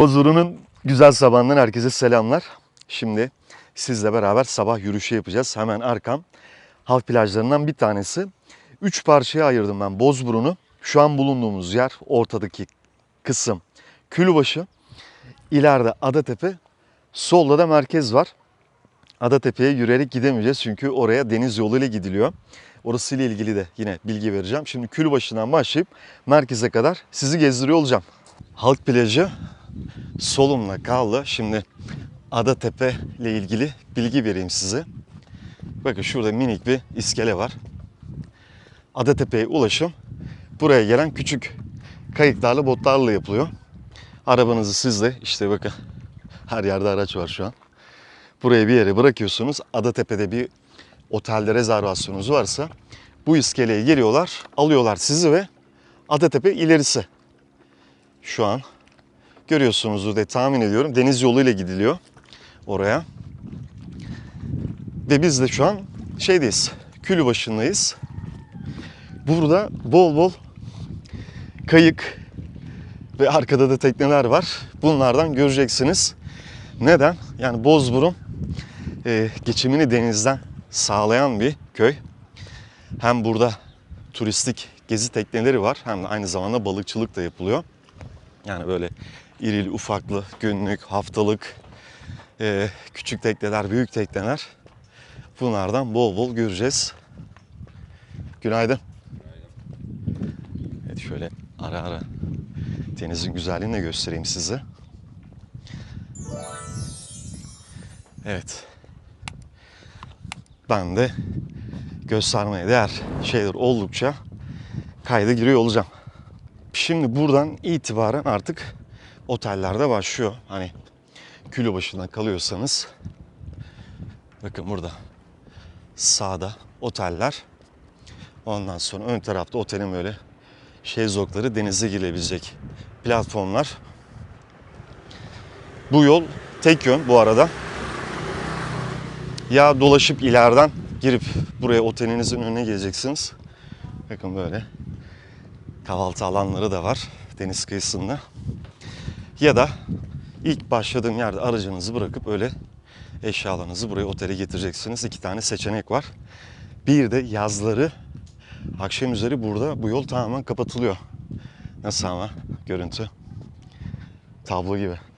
Bozburun'un güzel sabahından herkese selamlar. Şimdi sizle beraber sabah yürüyüşü yapacağız. Hemen arkam halk plajlarından bir tanesi. Üç parçaya ayırdım ben Bozburun'u. Şu an bulunduğumuz yer ortadaki kısım Külbaşı. İleride Adatepe. Solda da merkez var. Adatepe'ye yürüyerek gidemeyeceğiz çünkü oraya deniz yoluyla gidiliyor. Orası ile ilgili de yine bilgi vereceğim. Şimdi Külbaşı'ndan başlayıp merkeze kadar sizi gezdiriyor olacağım. Halk plajı solumla kaldı. Şimdi Adatepe ile ilgili bilgi vereyim size. Bakın şurada minik bir iskele var. Adatepe'ye ulaşım buraya gelen küçük kayıklarla botlarla yapılıyor. Arabanızı siz de işte bakın her yerde araç var şu an. Buraya bir yere bırakıyorsunuz. Adatepe'de bir otelde rezervasyonunuz varsa bu iskeleye geliyorlar, alıyorlar sizi ve Adatepe ilerisi. Şu an görüyorsunuzdur diye tahmin ediyorum. Deniz yoluyla gidiliyor oraya. Ve biz de şu an şeydeyiz. Külü başındayız. Burada bol bol kayık ve arkada da tekneler var. Bunlardan göreceksiniz. Neden? Yani Bozburun e, geçimini denizden sağlayan bir köy. Hem burada turistik gezi tekneleri var hem de aynı zamanda balıkçılık da yapılıyor. Yani böyle irili ufaklı, günlük, haftalık, e, küçük tekneler, büyük tekneler. Bunlardan bol bol göreceğiz. Günaydın. Evet şöyle ara ara denizin güzelliğini de göstereyim size. Evet. Ben de göstermeye değer şeyler oldukça kayda giriyor olacağım. Şimdi buradan itibaren artık otellerde başlıyor. Hani külü başında kalıyorsanız bakın burada sağda oteller. Ondan sonra ön tarafta otelin böyle şezlongları denize girebilecek platformlar. Bu yol tek yön bu arada. Ya dolaşıp ileriden girip buraya otelinizin önüne geleceksiniz. Bakın böyle kahvaltı alanları da var deniz kıyısında. Ya da ilk başladığım yerde aracınızı bırakıp öyle eşyalarınızı buraya otele getireceksiniz. İki tane seçenek var. Bir de yazları akşam üzeri burada bu yol tamamen kapatılıyor. Nasıl ama görüntü? Tablo gibi.